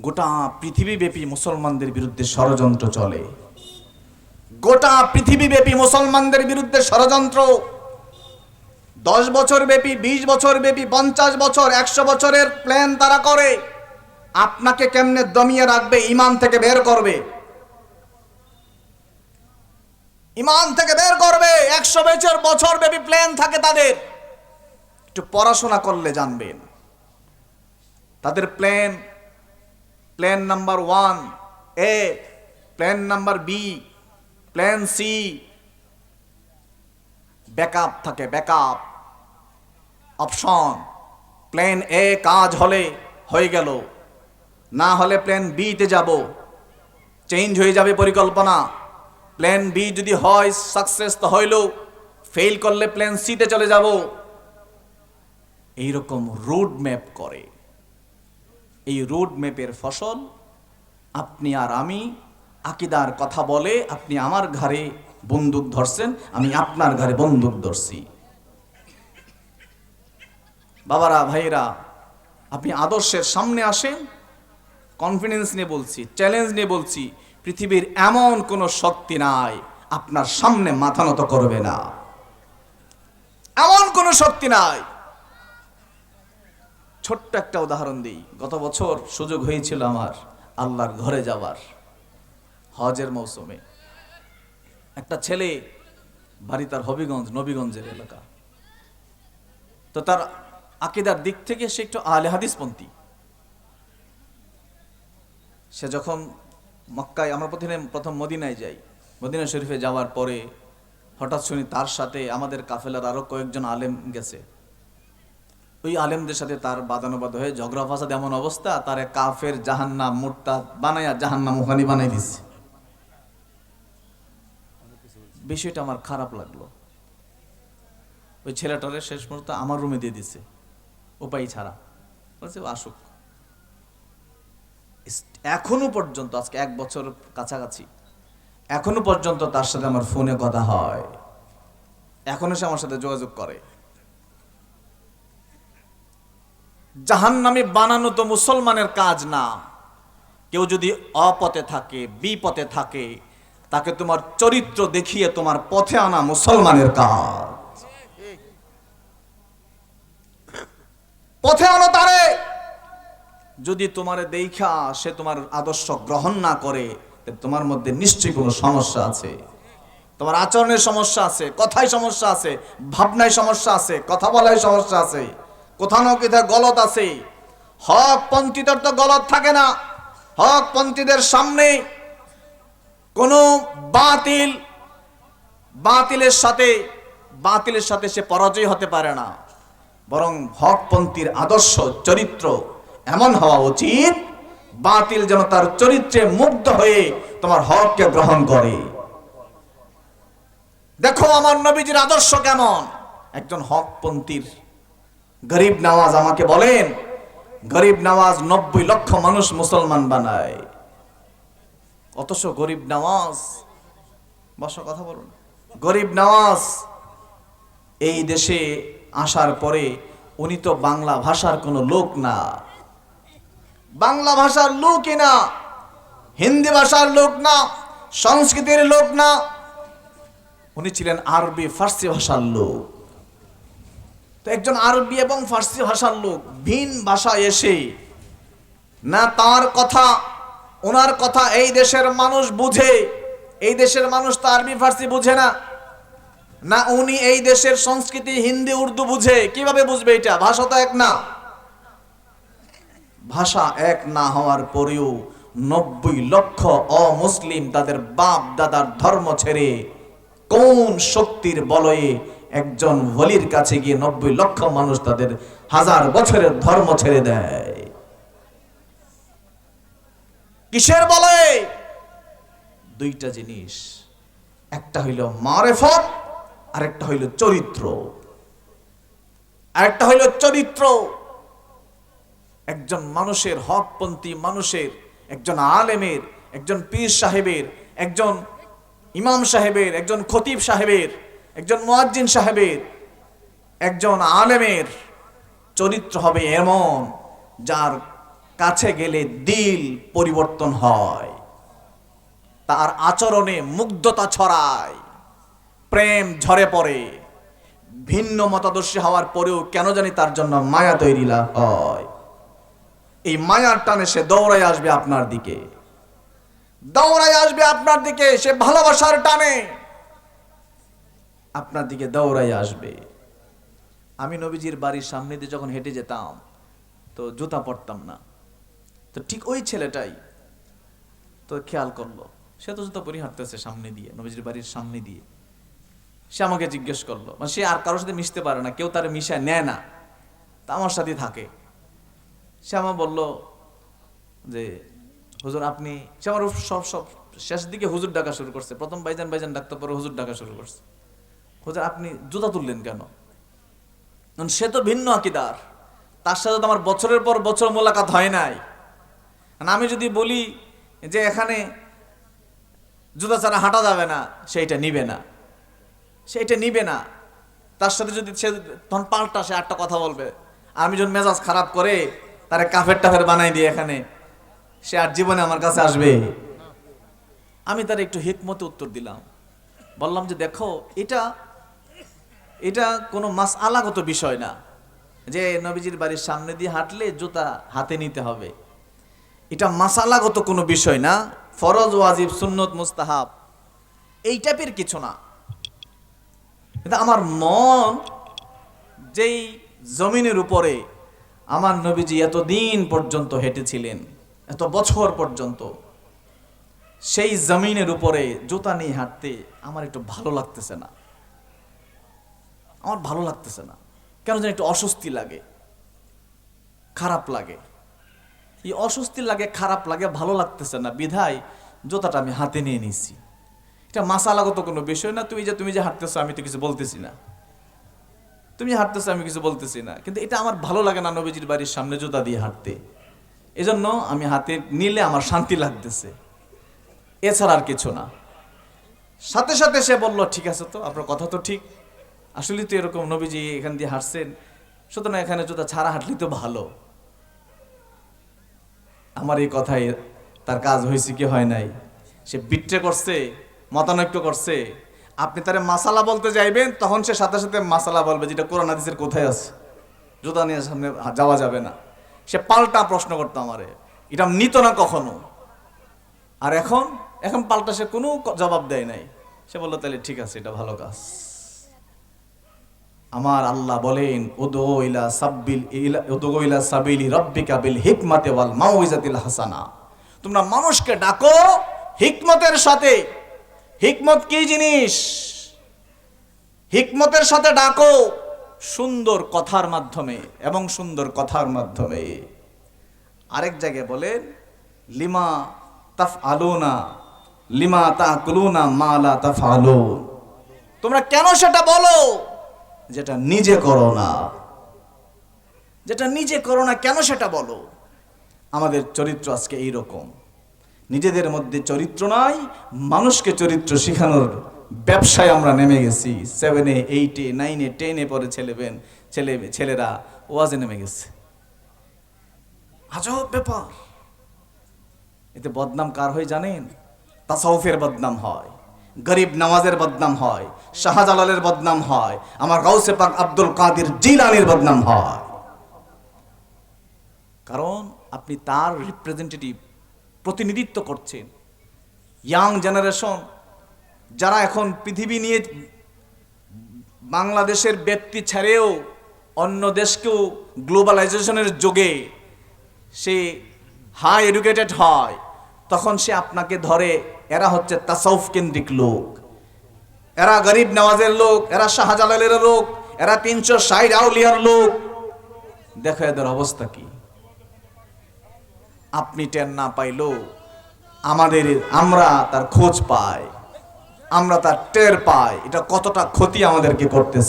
গোটা পৃথিবীব্যাপী মুসলমানদের বিরুদ্ধে ষড়যন্ত্র চলে। গোটা পৃথিবীব্যাপী মুসলমানদের বিরুদ্ধে ষড়যন্ত্র। দশ বছর ব্যাপী বিশ বছর ব্যাপী পঞ্চাশ বছর, একশো বছরের প্ল্যান তারা করে। আপনাকে কেমনে দমিয়ে রাখবে, ইমান থেকে বের করবে? ইমান থেকে বের করবে, একশো বছর বছর ব্যাপী প্ল্যান থাকে তাদের। একটু পড়াশোনা করলে জানবেন। তাদের plan plan number one A plan number B plan C backup থাকে ব্যাকআপ অপশন প্ল্যান এ কাজ হলে হয়ে গেল। না হলে প্ল্যান বিতে যাব। চেঞ্জ হয়ে যাবে পরিকল্পনা। প্ল্যান বি যদি হয় সাকসেস তো হইল। ফেল করলে প্ল্যান সিতে চলে যাব। এইরকম রুট ম্যাপ করে। এই রোড ম্যাপের ফসল, আপনি আর আমি আকিদার কথা বলে আপনি আমার ঘরে বন্দুক ধরছেন, আমি আপনার ঘরে বন্দুক ধরছি। বাবারা ভাইরা আপনি আদর্শের সামনে আসেন কনফিডেন্স নিয়ে বলছি চ্যালেঞ্জ নিয়ে বলছি, পৃথিবীর এমন কোনো শক্তি নাই, আপনার সামনে মাথা নত করবে না। এমন কোনো শক্তি নাই ছোট্ট একটা উদাহরণ দিই। গত বছর সুযোগ হয়েছিল আমার আল্লাহর ঘরে যাওয়ার, হজের মৌসুমে। একটা ছেলে বাড়ি তার হবিগঞ্জ, নবীগঞ্জের এলাকা। তো তার আকিদার দিক থেকে সে একটু আলে হাদিসপন্থী। সে যখন মক্কায়, আমরা প্রথমে, প্রথম মদিনায় যাই। মদিনা শরীফে যাওয়ার পরে হঠাৎ শুনি তার সাথে আমাদের কাফেলার আরও কয়েকজন আলেম গেছে। ওই আলেমদের সাথে তার বাদানুবাদ হয়ে ঝগড়া, ফাসাদ এমন অবস্থা, তারে কাফের জাহান্নাম মুরতা বানাইয়া জাহান্নাম ওখানে বানাই দিছে। বিষয়টা আমার খারাপ লাগল। ওই ছেলেটারে শেষ মুহূর্তে আমার রুমে দিয়ে দিছে। উপায় ছাড়া। বলছে, আসুক। এখনও পর্যন্ত, আজকে এক বছর কাছাকাছি, এখনও পর্যন্ত তার সাথে আমার ফোনে কথা হয়। এখনও সে আমার সাথে যোগাযোগ করে। জাহান নামে বানানো তো মুসলমানের কাজ না। কেউ যদি অপথে থাকে, বিপথে থাকে, তাকে তোমার চরিত্র দেখিয়ে তোমার পথে আনা মুসলমানের কাজ। পথে আনো তারে। যদি তোমারে দেখা সে তোমার আদর্শ গ্রহণ না করে তোমার মধ্যে নিশ্চয়ই কোনো সমস্যা আছে। তোমার আচরণের সমস্যা আছে, কথায় সমস্যা আছে, ভাবনায় সমস্যা আছে, কথা বলায় সমস্যা আছে। কোথাও না কোথাও গলত আছে। হক পন্থীদের তো গলত থাকে না। হক পন্থীদের সামনে কোনো বাতিল, বাতিলের সাথে বাতিলের সাথে সে পরাজয় হতে পারে না। বরং হকপন্থীর আদর্শ, চরিত্র এমন হওয়া উচিত, বাতিল যেন তার চরিত্রে মুগ্ধ হয়ে তোমার হককে গ্রহণ করে। দেখো আমার নবীজির আদর্শ কেমন? একজন হকপন্থীর গরিব নওয়াজ আমাকে বলেন, গরিব নওয়াজ নব্বই লক্ষ মানুষ মুসলমান বানায়। অথচ গরিব নওয়াজ বসো, কথা বলুন। গরিব নওয়াজ এই দেশে আসার পরে উনি তো বাংলা ভাষার কোনো লোক না। বাংলা ভাষার লোকই না, হিন্দি ভাষার লোক না, সংস্কৃতির লোক না। উনি ছিলেন আরবি ফার্সি ভাষার লোক। তো একজন আরবি এবং ফার্সি ভাষার লোক ভিন ভাষা এসে, না তার কথা, ওনার কথা এই দেশের মানুষ বুঝে, এই দেশের মানুষ তো আরবি, ফার্সি বুঝে না। না উনি এই দেশের সংস্কৃতি হিন্দি, উর্দু বুঝে। কীভাবে বুঝবে এটা? ভাষা তো এক না। ভাষা এক না হওয়ার পরেও নব্বই লক্ষ অমুসলিম তাদের বাপ দাদার ধর্ম ছেড়ে কোন শক্তির বলয়ে একজন ওলির কাছে গিয়ে নব্বই লক্ষ মানুষ তাদের হাজার বছরের ধর্ম ছেড়ে দেয়। কিসের বলে? দুইটা জিনিস। একটা হইল মারেফত, আরেকটা হইল চরিত্র। আরেকটা হইল চরিত্র। একজন মানুষের হকপন্থী মানুষের, একজন আলেমের, একজন পীর সাহেবের, একজন ইমাম সাহেবের, একজন খতিব সাহেবের একজন মোয়াজ্জিন সাহেবের, একজন আলেমের চরিত্র হবে এমন যার কাছে গেলে দিল পরিবর্তন হয়। তার আচরণে মুগ্ধতা ছড়ায়, প্রেম ঝরে পড়ে, ভিন্ন মতাদর্শী হওয়ার পরেও কেন জানি তার জন্য মায়া তৈরি হয়। এই মায়ার টানে সে দৌড়ায় আসবে আপনার দিকে। দৌড়ায় আসবে আপনার দিকে, সে ভালোবাসার টানে। আপনার দিকে দৌড়াই আসবে। আমি নবীজির বাড়ির সামনে দিয়ে যখন হেঁটে যেতাম, তো জুতা পরতাম না। তো ঠিক ওই ছেলেটাই তো খেয়াল করল। সে তো জুতা পরি হাঁটতেছে সামনে দিয়ে, নবীজির বাড়ির সামনে দিয়ে। সে আমাকে জিজ্ঞেস করল মানে সে আর কারোর সাথে মিশতে পারে না, কেউ তার মিশায় নেয় না। তা আমার সাথে থাকে। সে আমার বলল যে, হুজুর, আপনি সে আমার সব সব শেষ দিকে হুজুর ডাকা শুরু করছে। প্রথম বাইজান বাইজান ডাকতে পরে হুজুর ডাকা শুরু করছে। হুজুর আপনি জুতা তুললেন কেন? সে তো ভিন্ন আকিদার। তার সাথে তো আমার বছরের পর বছর মোলাকাত হয় নাই। আমি যদি বলি যে এখানে জুতা ছাড়া হাঁটা যাবে না সেইটা নিবে না। সেইটা নিবে না। তার সাথে যদি সে তখন পাল্টা সে একটা কথা বলবে, আমি যখন মেজাজ খারাপ করে তারে কাফের টাফের বানাই দিই এখানে, সে আর জীবনে আমার কাছে আসবে? আমি তার একটু হিকমতে উত্তর দিলাম। বললাম যে, দেখো, এটা এটা কোনো মাস আলাগত বিষয় না যে নবীজির বাড়ির সামনে দিয়ে হাঁটলে জুতা হাতে নিতে হবে। এটা মাসালাগত কোনো বিষয় না। ফরজ, ওয়াজিব, সুন্নত, মুস্তাহাব, এই টাইপের কিছু না। কিন্তু আমার মন যেই জমিনের উপরে আমার নবীজি এতদিন পর্যন্ত হেঁটেছিলেন, এত বছর পর্যন্ত, সেই জমিনের উপরে জুতা নিয়ে হাঁটতে আমার একটু ভালো লাগতেছে না। আমার ভালো লাগতেছে না। কেন যেন একটু অস্বস্তি লাগে, খারাপ লাগে। এই অস্বস্তি লাগে, খারাপ লাগে, ভালো লাগতেছে না। বিধায় জোতাটা আমি হাতে নিয়ে নিছি এটা মাসালাগত কোনো বিষয় না, তুমি যে তুমি যে হাঁটতেছো, আমি তো কিছু বলতেছি না। তুমি হাঁটতেছো, আমি কিছু বলতেছি না। কিন্তু এটা আমার ভালো লাগে না নবীজির বাড়ির সামনে জুতা দিয়ে হাঁটতে। এজন্য আমি হাতে নিলে আমার শান্তি লাগতেছে। এছাড়া আর কিছু না। সাথে সাথে সে বলল, ঠিক আছে তো, আপনার কথা তো ঠিক। আসলে তো এরকম নবীজি এখান দিয়ে হাঁটছেন। সুতরাং এখানে জুতা ছাড়া হাঁটলে তো ভালো। আমার এই কথায় তার কাজ হয়েছে কি হয় নাই? সে বিট্রে করছে, মতানৈক্য করছে। আপনি তারে মাসালা বলতে যাইবেন, তখন সে সাথে সাথে মাসালা বলবে যেটা কোরআন হাদিসের কোথায় আছে। জুতা নিয়ে সামনে যাওয়া যাবে না। সে পাল্টা প্রশ্ন করতো আমারে, এটা নিত না কখনো? আর এখন এখন পাল্টা সে কোনো জবাব দেয় নাই। সে বলল তাহলে ঠিক আছে, এটা ভালো কাজ। আমার আল্লাহ বলেন সাব্বিল ইলা সাবিলি হিকমাতে ওয়াল হাসানা। তোমরা মানুষকে ডাকো হিকমতের সাথে। হিকমত কি জিনিস? হিকমতের সাথে ডাকো সুন্দর কথার মাধ্যমে এবং সুন্দর কথার মাধ্যমে। আরেক জায়গায় বলেন, লিমা তাফ আলোনা লিমা তাকুলুনা মালা তাফ আলোন তোমরা কেন সেটা বলো? যেটা নিজে করো না। যেটা নিজে করো না, কেন সেটা বলো? আমাদের চরিত্র আজকে এই রকম নিজেদের মধ্যে চরিত্র নাই, মানুষকে চরিত্র শেখানোর ব্যবসায় আমরা নেমে গেছি। সেভেনে এইটে নাইনে টেনে পরে ছেলেবেন ছেলে, ছেলেরা ওয়াজে নেমে গেছে। আজব ব্যাপার। এতে বদনাম কার হয় জানেন? তাসাউফের বদনাম হয়। গরিব নামাজের বদনাম হয়, শাহজালালের বদনাম হয়, আমার গাউসে পাক আব্দুল কাদের জিলানির বদনাম হয়। কারণ আপনি তার রিপ্রেজেন্টেটিভ প্রতিনিধিত্ব করছেন। ইয়াং জেনারেশন যারা এখন পৃথিবী নিয়ে বাংলাদেশের ব্যক্তি ছেড়েও অন্য দেশকেও গ্লোবালাইজেশনের যোগে সে হাই এডুকেটেড হয়, তখন সে আপনাকে ধরে এরা হচ্ছে তাসাউফ কেন্দ্রিক লোক। এরা গরিব নওয়াজের লোক, এরা শাহজালালের লোক, এরা তিনশো ষাট আউলিয়ার লোক। দেখো এদের অবস্থা কি। আপনি টেন না পাইলেও আমাদের, আমরা তার খোঁজ পাই, আমরা তার টের পাই। এটা কতটা ক্ষতি আমাদেরকে করতেছে।